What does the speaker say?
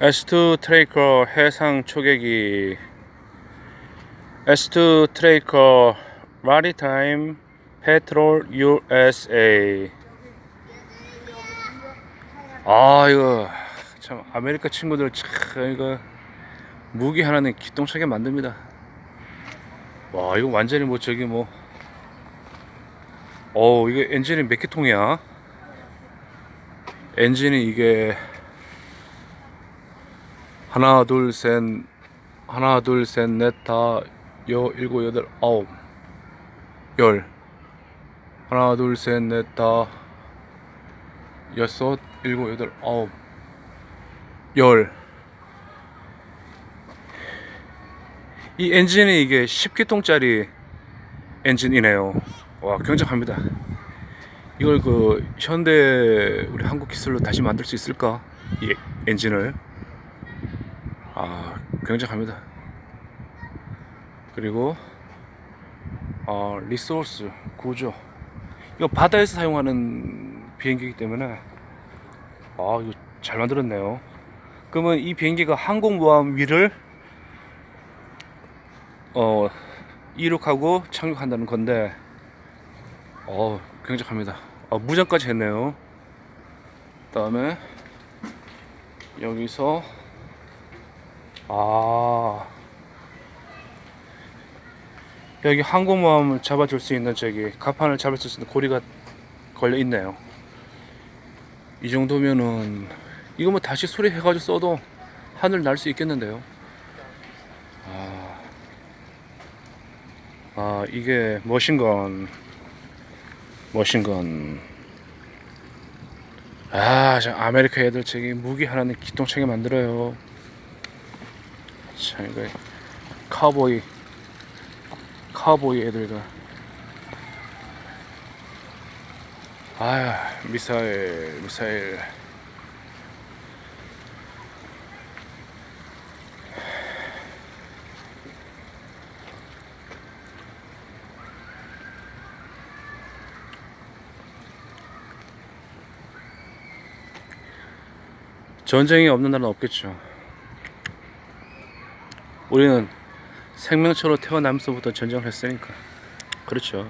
S2 트레이커 해상 초계기. S2 트레이커 마리타임 페트롤 USA 아 이거 참 아메리카 친구들 참 이거 무기 하나는 기똥차게 만듭니다. 와 이거 완전히 뭐 저기 뭐. 어 이거 엔진이 몇 개 통이야? 엔진이 이게 하나 둘 셋 하나 둘 셋 넷 다 여 일곱 여덟 아홉 열 하나 둘 셋 넷 다 여섯 일곱 여덟 아홉 열 이 엔진이 이게 10기통짜리 엔진이네요. 와 굉장합니다. 이걸 그 현대 우리 한국 기술로 다시 만들 수 있을까? 이 엔진을 아 굉장합니다. 그리고 어, 리소스 구조 이거 바다에서 사용하는 비행기이기 때문에 아 이거 잘 만들었네요. 그러면 이 비행기가 항공모함 위를 어 이륙하고 착륙한다는 건데 어 굉장합니다. 어, 무장까지 했네요. 그 다음에 여기서 아 여기 항공모함을 잡아줄 수 있는 저기 가판을 잡을 수 있는 고리가 걸려 있네요. 이 정도면은 이거 뭐 다시 수리해 가지고 써도 하늘 날 수 있겠는데요. 아, 아 이게 머신건, 머신건. 아, 저 아메리카 애들 저기 무기 하나는 기똥차게 만들어요. 참 이거 카우보이, 카우보이 애들가. 아, 미사일, 미사일. 전쟁이 없는 나라는 없겠죠. 우리는 생명체로 태어나면서부터 전쟁을 했으니까. 그렇죠.